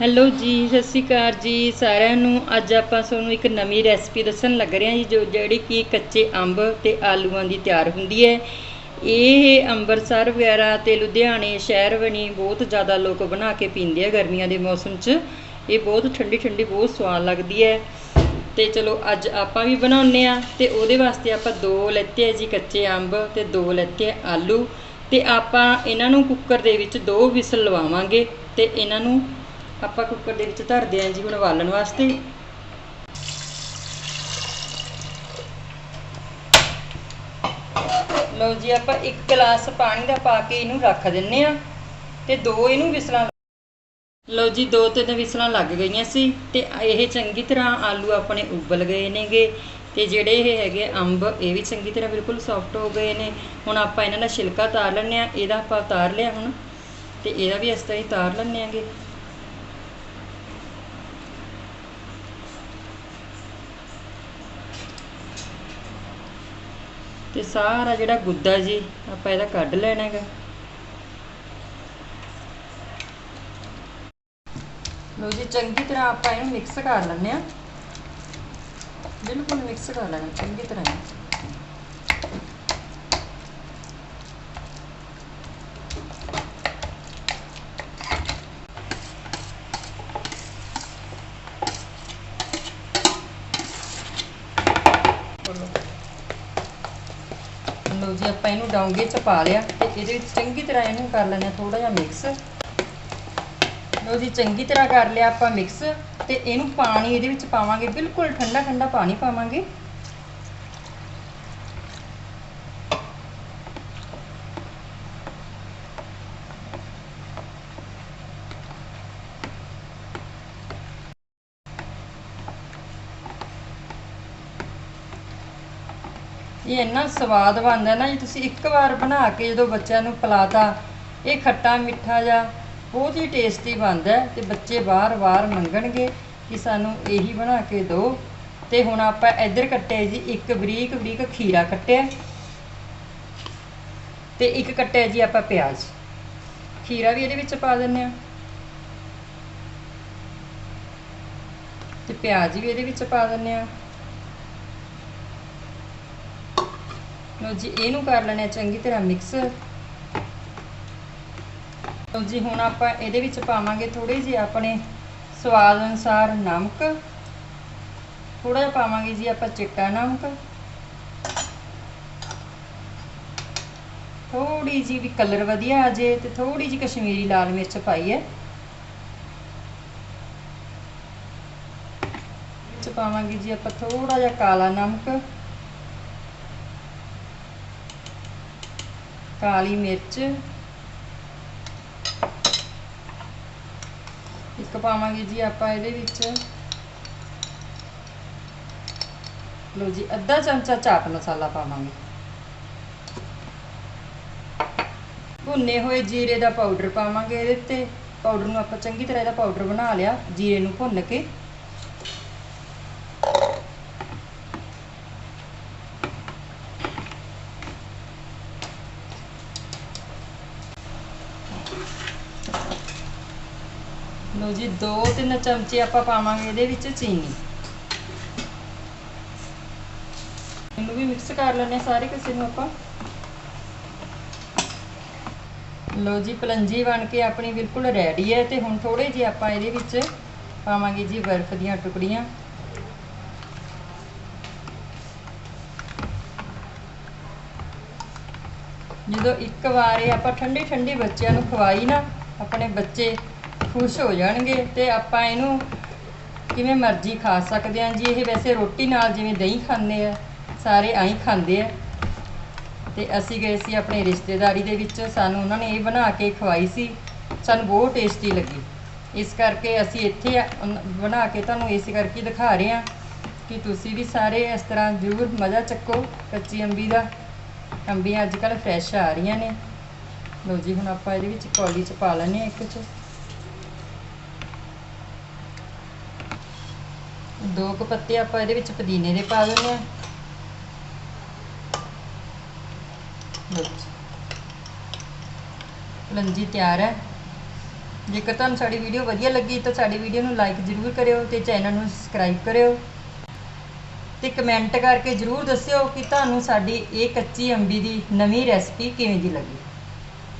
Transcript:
Hello ਜੀ, ਸਤਿ ਸ਼੍ਰੀ ਅਕਾਲ ਜੀ ਸਾਰਿਆਂ ਨੂੰ। ਅੱਜ ਆਪਾਂ ਤੁਹਾਨੂੰ ਇੱਕ ਨਵੀਂ ਰੈਸਪੀ ਦੱਸਣ ਲੱਗ ਰਹੇ ਹਾਂ ਜੀ, ਜੋ ਜਿਹੜੀ ਕਿ ਕੱਚੇ ਅੰਬ ਤੇ ਆਲੂਆਂ ਦੀ ਤਿਆਰ ਹੁੰਦੀ ਹੈ। ਇਹ ਅੰਮ੍ਰਿਤਸਰ ਵਗੈਰਾ ਤੇ ਲੁਧਿਆਣੇ ਸ਼ਹਿਰ ਬਣੀ ਬਹੁਤ ਜ਼ਿਆਦਾ ਲੋਕ ਬਣਾ ਕੇ ਪੀਂਦੇ ਆ ਗਰਮੀਆਂ ਦੇ ਮੌਸਮ 'ਚ। ਇਹ ਬਹੁਤ ਠੰਡੀ ਠੰਡੀ, ਬਹੁਤ ਸਵਾਦ ਲੱਗਦੀ ਹੈ। ਤੇ ਚਲੋ, ਅੱਜ ਆਪਾਂ ਵੀ ਬਣਾਉਨੇ ਆ ਤੇ ਉਹਦੇ ਵਾਸਤੇ ਆਪਾਂ ਦੋ ਲੈਤੇ ਆ ਜੀ ਕੱਚੇ ਅੰਬ ਤੇ ਦੋ ਲੈਤੇ ਆ ਆਲੂ। ਤੇ ਆਪਾਂ ਇਹਨਾਂ ਨੂੰ ਕੁੱਕਰ ਦੇ ਵਿੱਚ ਦੋ ਵਿਸਲ ਲਵਾਵਾਂਗੇ ਤੇ ਇਹਨਾਂ ਨੂੰ ਆਪਾਂ ਕੁੱਕਰ ਦੇ ਵਿੱਚ ਧਰਦੇ ਆਂ ਜੀ ਹੁਣ ਵਾਲਣ ਵਾਸਤੇ। ਲਓ ਜੀ, ਆਪਾਂ ਇੱਕ ਗਲਾਸ ਪਾਣੀ ਦਾ ਪਾ ਕੇ ਇਹਨੂੰ ਰੱਖ ਦਿੰਨੇ ਆ ਤੇ ਦੋ ਇਹਨੂੰ ਵਿਸਲਾਂ ਲਓ ਜੀ, ਦੋ ਤਿੰਨ ਵਿਸਲਾਂ ਲੱਗ ਗਈਆਂ ਸੀ ਤੇ ਇਹ ਚੰਗੀ ਤਰ੍ਹਾਂ ਆਲੂ ਆਪਣੇ ਉਬਲ ਗਏ ਨੇਗੇ ਤੇ ਜਿਹੜੇ ਇਹ ਹੈਗੇ ਅੰਬ, ਇਹ ਵੀ ਚੰਗੀ ਤਰ੍ਹਾਂ ਬਿਲਕੁਲ ਸੌਫਟ ਹੋ ਗਏ ਨੇ। ਹੁਣ ਆਪਾਂ ਇਹਨਾਂ ਦਾ ਛਿਲਕਾ ਤਾਰ ਲੈਣੇ ਆ, ਇਹਦਾ ਆਪਾਂ ਉਤਾਰ ਲਿਆ ਹੁਣ ਤੇ ਇਹਦਾ ਵੀ ਇਸ ਤਰ੍ਹਾਂ ਹੀ ਤਾਰ ਲੈਣੇ ਆਂਗੇ। ਤੇ ਸਾਰਾ ਜਿਹੜਾ ਗੁੱਦਾ ਜੀ, ਆਪਾਂ ਇਹਦਾ ਕੱਢ ਲੈਣਾ ਹੈਗਾ। ਲੋ ਜੀ, ਚੰਗੀ ਤਰ੍ਹਾਂ ਆਪਾਂ ਇਹਨੂੰ ਮਿਕਸ ਕਰ ਲੈਂਦੇ ਆ ਬਿਲਕੁਲ ਮਿਕਸ ਕਰ ਲੈਣਾ, ਚੰਗੀ ਤਰ੍ਹਾਂ ਲਓ ਜੀ ਆਪਾਂ ਇਹਨੂੰ ਡੋਂਗੇ ਚ ਪਾ ਲਿਆ, ਤੇ ਇਹਦੇ ਵਿੱਚ ਚੰਗੀ ਤਰ੍ਹਾਂ ਇਹਨੂੰ ਕਰ ਲੈਣਾ ਥੋੜਾ ਜਿਹਾ ਮਿਕਸ ਲਓ ਜੀ, ਚੰਗੀ ਤਰ੍ਹਾਂ ਕਰ ਲਿਆ ਆਪਾਂ ਮਿਕਸ ਤੇ ਇਹਨੂੰ ਪਾਣੀ ਇਹਦੇ ਵਿੱਚ ਪਾਵਾਂਗੇ, ਬਿਲਕੁਲ ਠੰਡਾ ਠੰਡਾ ਪਾਣੀ ਪਾਵਾਂਗੇ। ਇਹ ਇੰਨਾ ਸਵਾਦ ਬਣਦਾ ਨਾ ਜੀ, ਤੁਸੀਂ ਇੱਕ ਵਾਰ ਬਣਾ ਕੇ ਜਦੋਂ ਬੱਚਿਆਂ ਨੂੰ ਪਿਲਾਤਾ, ਇਹ ਖੱਟਾ ਮਿੱਠਾ ਜਾਂ ਬਹੁਤ ਹੀ ਟੇਸਟੀ ਬਣਦਾ ਤੇ ਬੱਚੇ ਵਾਰ-ਵਾਰ ਮੰਗਣਗੇ ਕਿ ਸਾਨੂੰ ਇਹੀ ਬਣਾ ਕੇ ਦਿਓ ਤੇ ਹੁਣ ਆਪਾਂ ਇੱਧਰ ਕੱਟਿਆ ਜੀ, ਇੱਕ ਬਰੀਕ ਬਰੀਕ ਖੀਰਾ ਕੱਟਿਆ। ਤੇ ਇੱਕ ਕੱਟਿਆ ਜੀ ਆਪਾਂ ਪਿਆਜ਼। ਖੀਰਾ ਵੀ ਇਹਦੇ ਵਿੱਚ ਪਾ ਦਿੰਨੇ ਆ ਤੇ ਪਿਆਜ਼ ਵੀ ਇਹਦੇ ਵਿੱਚ ਪਾ ਦਿੰਨੇ ਆ ਲੋ ਜੀ, ਇਹਨੂੰ ਕਰ ਲੈਣੇ ਚੰਗੀ ਤਰ੍ਹਾਂ ਮਿਕਸ ਲੋ ਜੀ, ਹੁਣ ਆਪਾਂ ਇਹਦੇ ਵਿੱਚ ਪਾਵਾਂਗੇ ਥੋੜੀ ਜਿਹੀ ਆਪਣੇ ਸਵਾਦ ਅਨੁਸਾਰ ਨਮਕ। ਥੋੜਾ ਜਿਹਾ ਪਾਵਾਂਗੇ ਜੀ ਆਪਾਂ ਚਿੱਟਾ ਨਮਕ। ਥੋੜੀ ਜੀ ਵੀ ਕਲਰ ਵਧੀਆ ਆ ਜੇ ਤੇ ਥੋੜੀ ਜੀ ਕਸ਼ਮੀਰੀ ਲਾਲ ਮਿਰਚ ਪਾਈ ਹੈ। ਵਿੱਚ ਪਾਵਾਂਗੇ ਜੀ ਆਪਾਂ ਥੋੜਾ ਜਿਹਾ ਕਾਲਾ ਨਮਕ। ਕਾਲੀ ਮਿਰਚ। ਇੱਕ ਪਾਵਾਂਗੇ ਜੀ ਆਪਾਂ ਇਹਦੇ ਵਿੱਚ। ਲੋ ਜੀ, ਅੱਧਾ ਚਮਚਾ ਚਾਟ ਮਸਾਲਾ ਪਾਵਾਂਗੇ। ਭੁੰਨੇ ਹੋਏ ਜੀਰੇ ਦਾ ਪਾਊਡਰ ਪਾਵਾਂਗੇ ਇਹਦੇ ਤੇ ਪਾਊਡਰ ਨੂੰ ਆਪਾਂ ਚੰਗੀ ਤਰ੍ਹਾਂ ਇਹਦਾ ਪਾਊਡਰ ਬਣਾ ਲਿਆ। ਜੀਰੇ ਨੂੰ ਭੁੰਨ ਕੇ ਲੋ ਜੀ 2-3 ਚਮਚੇ ਆਪਾਂ ਪਾਵਾਂਗੇ ਇਹਦੇ ਵਿੱਚ ਚੀਨੀ। ਇਹਨੂੰ ਵੀ ਮਿਕਸ ਕਰ ਲੈਣੇ ਸਾਰੇ ਕਿਸੇ ਨੂੰ ਆਪਾਂ। ਲੋ ਜੀ, ਪਲੰਜੀ ਬਣ ਕੇ ਆਪਣੀ ਬਿਲਕੁਲ ਰੈਡੀ ਹੈ ਤੇ ਹੁਣ ਥੋੜੇ ਜਿਹੇ ਆਪਾਂ ਇਹਦੇ ਵਿੱਚ ਪਾਵਾਂਗੇ ਜੀ ਬਰਫ਼ ਦੀਆਂ ਟੁਕੜੀਆਂ। ਜਦੋਂ ਇੱਕ ਵਾਰ ਇਹ ਆਪਾਂ ਠੰਡੀ ਠੰਡੀ ਬੱਚਿਆਂ ਨੂੰ ਖਵਾਈ ਨਾ, ਆਪਣੇ ਬੱਚੇ ਖੁਸ਼ ਹੋ ਜਾਣਗੇ ਤੇ ਆਪਾਂ ਇਹਨੂੰ ਕਿਵੇਂ ਮਰਜ਼ੀ ਖਾ ਸਕਦੇ ਹਾਂ ਜੀ। ਇਹ ਵੈਸੇ ਰੋਟੀ ਨਾਲ ਜਿਵੇਂ ਦਹੀਂ ਖਾਂਦੇ ਆ, ਸਾਰੇ ਐਂ ਖਾਂਦੇ ਆ। ਤੇ ਅਸੀਂ ਗਏ ਸੀ ਆਪਣੇ ਰਿਸ਼ਤੇਦਾਰੀ ਦੇ ਵਿੱਚ। ਸਾਨੂੰ ਉਹਨਾਂ ਨੇ ਇਹ ਬਣਾ ਕੇ ਖਵਾਈ ਸੀ। ਸਾਨੂੰ ਬਹੁਤ ਟੇਸਟੀ ਲੱਗੀ। ਇਸ ਕਰਕੇ ਅਸੀਂ ਇੱਥੇ ਬਣਾ ਕੇ ਤੁਹਾਨੂੰ ਇਸ ਕਰਕੇ ਦਿਖਾ ਰਹੇ ਹਾਂ ਕਿ ਤੁਸੀਂ ਵੀ ਸਾਰੇ ਇਸ ਤਰ੍ਹਾਂ ਜ਼ਰੂਰ ਮਜ਼ਾ ਚੱਕੋ ਕੱਚੀ ਅੰਬੀ ਦਾ। ਅੰਬੀਆਂ ਅੱਜ ਕੱਲ੍ਹ ਫਰੈਸ਼ ਆ ਰਹੀਆਂ ਨੇ। ਲੋ ਜੀ, ਹੁਣ ਆਪਾਂ ਇਹਦੇ ਵਿੱਚ ਕੌਲੀ 'ਚ ਪਾ ਲੈਂਦੇ ਹਾਂ ਇੱਕ 'ਚ। ਦੋ ਕੁ ਪੱਤੇ ਆਪਾਂ ਇਹਦੇ ਵਿੱਚ ਪੁਦੀਨੇ ਦੇ ਪਾ ਦਿੰਦੇ ਆ ਲੰਜੀ ਤਿਆਰ ਹੈ। ਜੇਕਰ ਤੁਹਾਨੂੰ ਸਾਡੀ ਵੀਡੀਓ ਵਧੀਆ ਲੱਗੀ ਤਾਂ ਸਾਡੀ ਵੀਡੀਓ ਨੂੰ ਲਾਈਕ ਜ਼ਰੂਰ ਕਰਿਓ ਤੇ ਚੈਨਲ ਨੂੰ ਸਬਸਕ੍ਰਾਈਬ ਕਰਿਓ। ਤੇ ਕਮੈਂਟ ਕਰਕੇ ਜ਼ਰੂਰ ਦੱਸਿਓ ਕਿ ਤੁਹਾਨੂੰ ਸਾਡੀ ਇਹ ਕੱਚੀ ਅੰਬੀ ਦੀ ਨਵੀਂ ਰੈਸਪੀ ਕਿਵੇਂ ਦੀ ਲੱਗੀ।